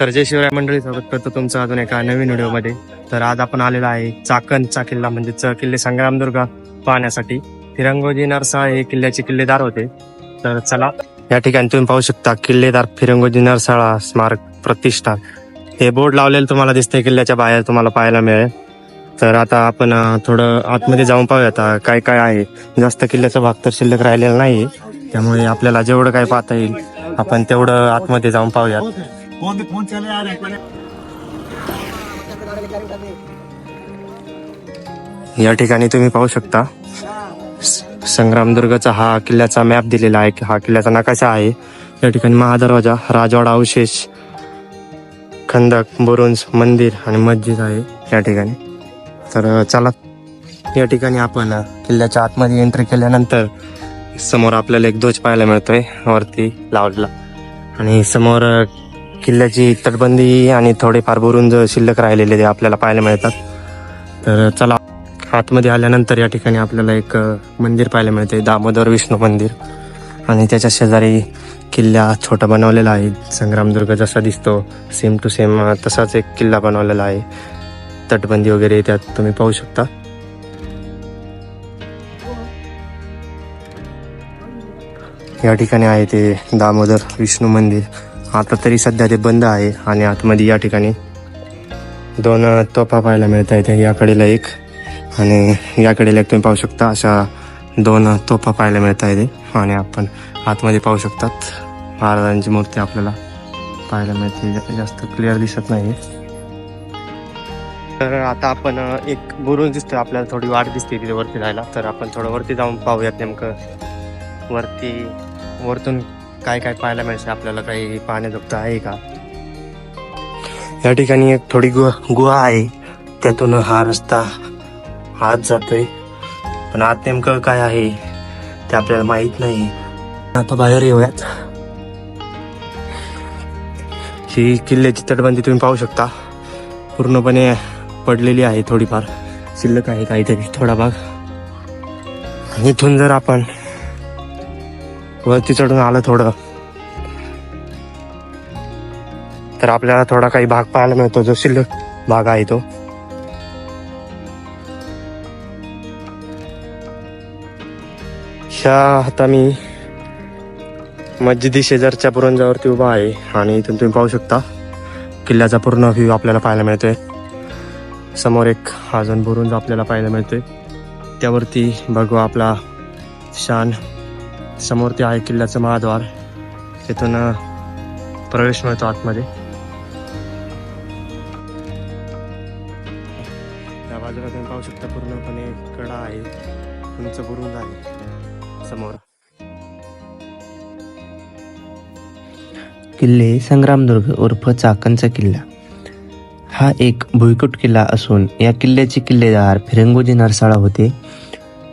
तर जय शिवराय मंडळी स्वागत करतो तुमचं अजून एका नवीन व्हिडिओमध्ये. तर आज आपण आलेलो आहे चाकणचा किल्ला म्हणजे च किल्ले संग्रामदुर्ग पाहण्यासाठी. फिरंगोजी नरसा हे किल्ल्याचे किल्लेदार होते. तर चला या ठिकाणी तुम्ही पाहू शकता किल्लेदार फिरंगोजी नरसाळा स्मारक प्रतिष्ठान. हे बोर्ड लावलेलं तुम्हाला दिसतंय किल्ल्याच्या बाहेर तुम्हाला पाहायला मिळेल. तर आता आपण थोडं आतमध्ये जाऊन पाहूया आता काय काय आहे. जास्त किल्ल्याचा भाग तर शिल्लक राहिलेला नाही त्यामुळे आपल्याला जेवढं काय पाहता येईल आपण तेवढं आतमध्ये जाऊन पाहूयात. या ठिकाणी तुम्ही पाहू शकता. संग्रामदुर्गचा हा किल्ल्याचा मॅप दिलेला आहे. हा किल्ल्याचा नकाशा आहे. या ठिकाणी महादरवाजा राजवाडा अवशेष खंदक बुरुंज मंदिर आणि मस्जिद आहे या ठिकाणी. तर चला. या ठिकाणी आपण किल्ल्याच्या आतमध्ये एंट्री केल्यानंतर समोर आपल्याला एक ध्वज पाहायला मिळतोय. वरती लावलेला आणि समोर किल्ल्याची तटबंदी आणि थोडेफार बुरुंज शिल्लक राहिलेले ते आपल्याला पाहायला मिळतात. तर चला आतमध्ये आल्यानंतर या ठिकाणी आपल्याला एक मंदिर पाहायला मिळते दामोदर विष्णू मंदिर. आणि त्याच्या शेजारी किल्ला छोटा बनवलेला आहे. संग्रामदुर्ग जसा दिसतो सेम टू सेम तसाच एक किल्ला बनवलेला आहे. तटबंदी वगैरे त्यात तुम्ही पाहू शकता. या ठिकाणी आहे ते दामोदर विष्णू मंदिर. आता तरी सध्या ते बंद आहे आणि आतमध्ये या ठिकाणी दोन तोफा पाहायला मिळत आहेत. याकडेला एक आणि याकडेला एक तुम्ही पाहू शकता अशा दोन तोफा पाहायला मिळत आहेत. आणि आपण आतमध्ये पाहू शकतात. महाराजांची मूर्ती आपल्याला पाहायला मिळते. जास्त क्लिअर दिसत नाही तर आता आपण एक बुरुज दिसतोय. आपल्याला थोडी वाट दिसते तिथे वरती जायला. तर आपण थोडं वरती जाऊन पाहूयात नेमकं. वरती वरतून काय काय पाहायला मिळते? आपल्याला काही पाहण्याजोगतं आहे का? या ठिकाणी एक थोडी गुहा गुहा आहे. त्यातून हा रस्ता आत जातोय. पण आत नेमकं काय आहे ते आपल्याला माहीत नाही. आता बाहेर येऊयात. ही किल्ल्याची तटबंदी तुम्ही पाहू शकता. पूर्णपणे पडलेली आहे थोडीफार. शिल्लक आहे काहीतरी थोडा भाग. आणि इथून जर आपण वरती चढून आलं थोडं. तर आपल्याला थोडा काही भाग पाहायला मिळतो. जो शिल्लक भाग आहे तो. ह्या आता मी मस्जिदी शेजारच्या पुरंजावरती उभा आहे आणि इथून तुम्ही पाहू शकता किल्ल्याचा पूर्ण व्ह्यू आपल्याला पाहायला मिळतोय. समोर एक अजून बुरुंज आपल्याला पाहायला मिळतोय. त्यावरती बघू आपला शान समोर ते आहे किल्ल्याचं महाद्वार. तिथून प्रवेश मिळतो आतमध्ये. त्या बाजूला तुम्ही पाहू शकता पूर्णपणे कडा आहे. उंच बुरुंज आहे. समोर. किल्ले संग्रामदुर्ग उर्फ चाकणचा किल्ला. हा एक भुईकोट किल्ला असून या किल्ल्याचे किल्लेदार फिरंगोजी नरसाळा होते.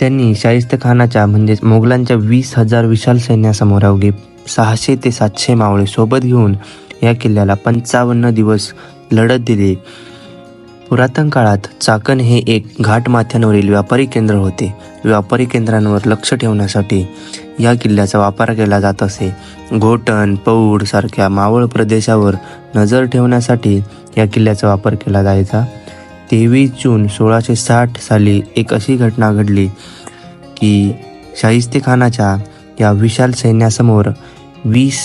त्यांनी शाहिस्त खानाच्या म्हणजेच मोगलांच्या वीस हजार विशाल सैन्यासमोर अवघे सहाशे ते सातशे मावळे सोबत घेऊन या किल्ल्याला पंचावन्न दिवस लढत दिली. पुरातन काळात चाकण हे एक घाटमाथ्यांवरील व्यापारी केंद्र होते. व्यापारी केंद्रांवर लक्ष ठेवण्यासाठी या किल्ल्याचा वापर केला जात असे. घोटण पौड सारख्या मावळ प्रदेशावर नजर ठेवण्यासाठी या किल्ल्याचा वापर केला जायचा. तेवीस जून सोळाशे साठ साली एक अशी घटना घडली की शाहिस्ते खानाच्या या विशाल सैन्यासमोर वीस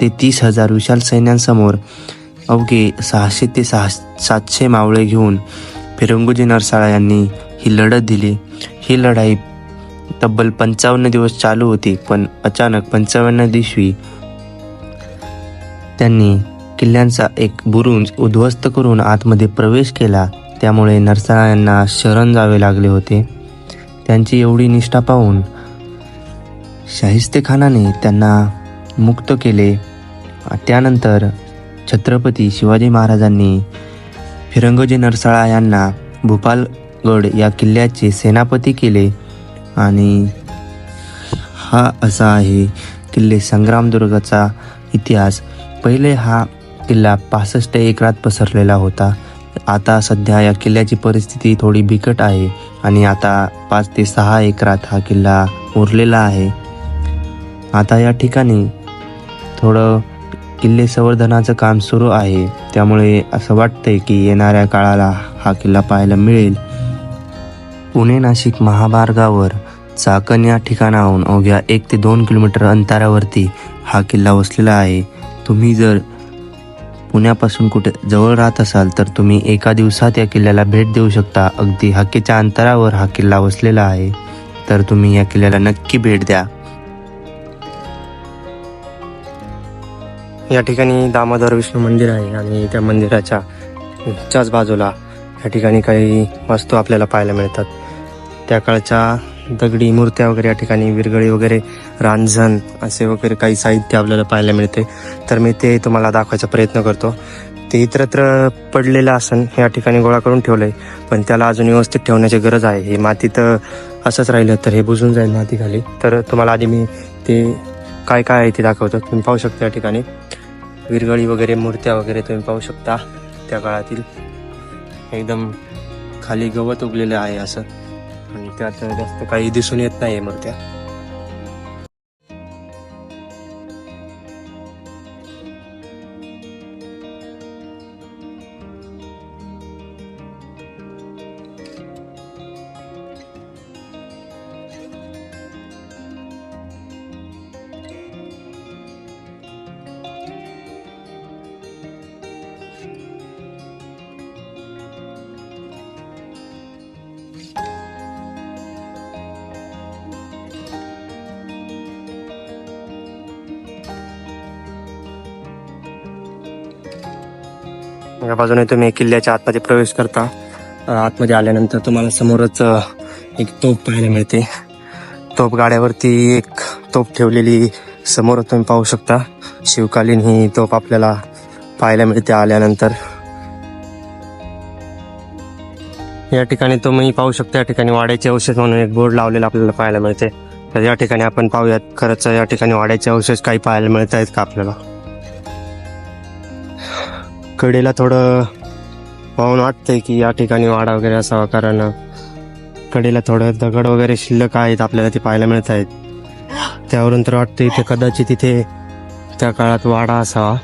ते तीस हजार विशाल सैन्यांसमोर अवघे सहाशे ते सहा सातशे मावळे घेऊन फिरंगोजी नरसाळा यांनी ही लढत दिली. ही लढाई तब्बल पंचावन्न दिवस चालू होती पण अचानक पंचावन्न दिवशी त्यांनी किल्ल्यांचा एक बुरुंज उद्ध्वस्त करून आतमध्ये प्रवेश केला. त्यामुळे नरसाळा यांना शरण जावे लागले होते. त्यांची एवढी निष्ठा पाहून शाहिस्तेखानाने त्यांना मुक्त केले. त्यानंतर छत्रपती शिवाजी महाराजांनी फिरंगोजी नरसाळा यांना भूपालगड या किल्ल्याचे सेनापती केले आणि हा असा आहे किल्ले संग्रामदुर्गाचा इतिहास. पहिले हा किल्ला पासष्ट एकरात पसरलेला होता. आता सध्या या किल्ल्याची परिस्थिती थोडी बिकट आहे आणि आता पाच ते सहा एकरात हा किल्ला उरलेला आहे. आता या ठिकाणी थोडं किल्ले संवर्धनाचं काम सुरू आहे. त्यामुळे असं वाटतंय की येणाऱ्या काळाला हा किल्ला पाहायला मिळेल. पुणे नाशिक महामार्गावर चाकण या ठिकाणाहून अवघ्या एक ते दोन किलोमीटर अंतरावरती हा किल्ला वसलेला आहे. तुम्ही जर पुण्यापासून कुठे जवळ राहत असाल तर तुम्ही एका दिवसात या किल्ल्याला भेट देऊ शकता. अगदी हक्कीच्या अंतरावर हा किल्ला वसलेला आहे. तर तुम्ही या किल्ल्याला नक्की भेट द्या. या ठिकाणी दामोदर विष्णू मंदिर आहे आणि त्या मंदिराच्या च्याच बाजूला या ठिकाणी काही वस्तू आपल्याला पाहायला मिळतात. त्या काळच्या दगडी मूर्त्या वगैरे या ठिकाणी विरगळी वगैरे रांजण असे वगैरे काही साहित्य आपल्याला पाहायला मिळते. तर मी ते तुम्हाला दाखवायचा प्रयत्न करतो. ते इतरत्र पडलेलं आसन या ठिकाणी गोळा करून ठेवलंय पण त्याला अजून व्यवस्थित ठेवण्याची गरज आहे. हे मातीत असंच राहिलं तर हे बुजून जाईल माती खाली. तर तुम्हाला आधी मी ते काय काय आहे ते दाखवतो. तुम्ही पाहू शकता या ठिकाणी. विरगळी वगैरे मूर्त्या वगैरे तुम्ही पाहू शकता त्या काळातील. एकदम खाली गवत उगलेलं आहे असं. त्या त्यात जास्त काही दिसून येत नाही मूर्त्या या बाजूने तुम्ही किल्ल्याच्या आतमध्ये प्रवेश करता. आतमध्ये आल्यानंतर तुम्हाला समोरच एक तोफ पाहायला मिळते. तोफ गाड्यावरती एक तोफ ठेवलेली समोर तुम्ही पाहू शकता. शिवकालीन ही तोफ आपल्याला पाहायला मिळते आल्यानंतर. या ठिकाणी तुम्ही पाहू शकता या ठिकाणी वाड्याचे अवशेष म्हणून एक बोर्ड लावलेला आपल्याला पाहायला मिळते. तर या ठिकाणी आपण पाहूयात खरंच या ठिकाणी वाड्याचे अवशेष काही पाहायला मिळत आहेत का आपल्याला? कडेला थोडं पाहून वाटतंय की या ठिकाणी वाडा वगैरे असावा कारण कडेला थोडं दगड वगैरे शिल्लक आहेत आपल्याला ते पाहायला मिळत आहेत त्यावरून तर वाटतं इथे कदाचित तिथे त्या काळात वाडा असावा.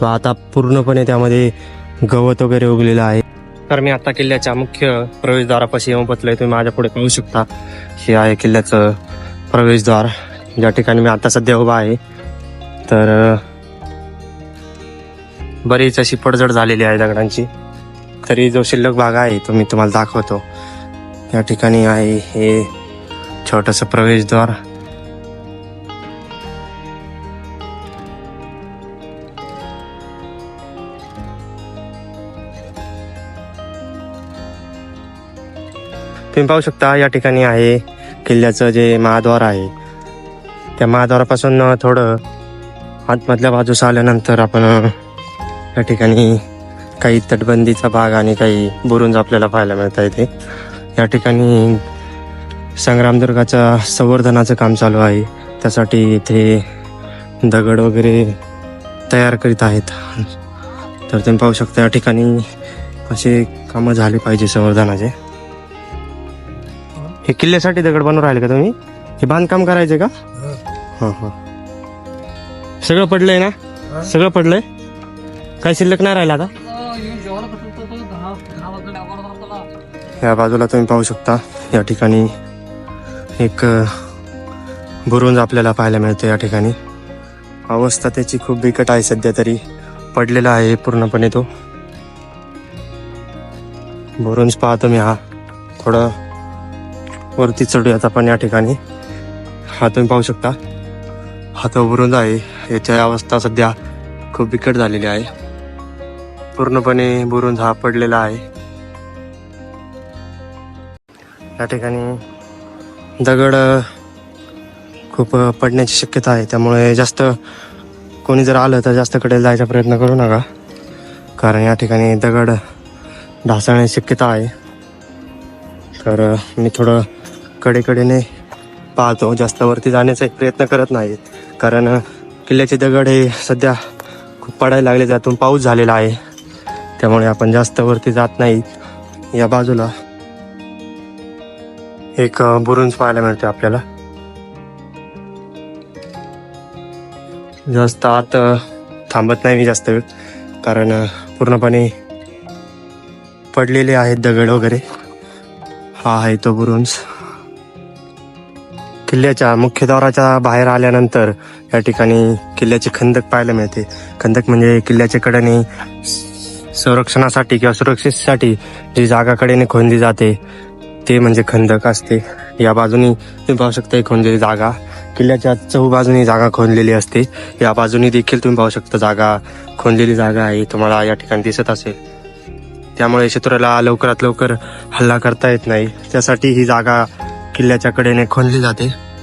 तो आता पूर्णपणे त्यामध्ये गवत वगैरे उगलेलं आहे. तर मी आता किल्ल्याच्या मुख्य प्रवेशद्वारापाशी येऊन बसलोय तुम्ही माझ्या पुढे पाहू शकता. हे आहे किल्ल्याचं प्रवेशद्वार. ज्या ठिकाणी मी आता सध्या उभा आहे. तर बरीच अशी पडझड झालेली आहे दगडांची. तरी जो शिल्लक भाग आहे तो मी तुम्हाला दाखवतो. या ठिकाणी आहे हे छोटस प्रवेशद्वार. तुम्ही पाहू शकता या ठिकाणी आहे किल्ल्याचं जे महाद्वार आहे. त्या महाद्वारापासून थोडं आतमधल्या बाजूस आल्यानंतर आपण या ठिकाणी काही तटबंदीचा भाग आणि काही बुरुंज आपल्याला पाहायला मिळत आहे या ठिकाणी संग्रामदुर्गाच्या संवर्धनाचं काम चालू आहे. त्यासाठी इथे दगड वगैरे तयार करीत आहेत. तर तुम्ही पाहू शकता या ठिकाणी असे कामं झाले पाहिजे संवर्धनाचे. हे किल्ल्यासाठी दगड बनवून राहिले का तुम्ही? हे बांधकाम करायचे का? हां. हां सगळं पडलंय ना? सगळं पडलंय? काय शिल्लक नाही राहिला आता? या बाजूला तुम्ही पाहू शकता या ठिकाणी एक बुरुंज आपल्याला पाहायला मिळतो या ठिकाणी. अवस्था त्याची खूप बिकट आहे सध्या तरी. पडलेला आहे पूर्णपणे तो. बुरुंज पाहतो मी हा. थोडं वरती चढूयात आपण या ठिकाणी. हा तुम्ही पाहू शकता. हा तो बुरुंज आहे. याची अवस्था सध्या खूप बिकट झालेली आहे. पूर्णपणे बुरून हा पडलेला आहे. या ठिकाणी दगड खूप पडण्याची शक्यता आहे. त्यामुळे जास्त कोणी जर आलं तर जास्त कडे जायचा प्रयत्न करू नका. कारण या ठिकाणी दगड ढासळण्याची शक्यता आहे. तर मी थोडं कडेकडेने पाहतो. जास्त वरती जाण्याचा एक प्रयत्न करत नाही कारण किल्ल्याचे दगड हे सध्या खूप पडायला लागले. त्यातून पाऊस झालेला आहे. त्यामुळे आपण जास्त वरती जात नाही. या बाजूला एक बुरुंज पाहायला मिळते आपल्याला. जास्त आत थांबत नाही मी जास्त वेळ. कारण पूर्णपणे पडलेले आहेत दगड वगैरे. हा आहे तो बुरुंज. किल्ल्याच्या मुख्य द्वाराच्या बाहेर आल्यानंतर या ठिकाणी किल्ल्याचे खंदक पाहायला मिळते. खंदक म्हणजे किल्ल्याच्या कडेने संरक्षणासाठी किंवा सुरक्षेसाठी जी जागाकडेने खोदली जाते ते म्हणजे खंदक असते. या बाजूनी तुम्ही पाहू शकता खोंदलेली खोदलेली जागा. किल्ल्याच्या चहू बाजूनी जागा खोदलेली असते. या बाजूनी देखील तुम्ही पाहू शकता जागा खोदलेली जागा आहे. तुम्हाला या ठिकाणी दिसत असेल. त्यामुळे शत्रूला लवकरात लवकर हल्ला करता येत नाही. त्यासाठी ही जागा किल्ल्याच्या कडेने खोदली जाते.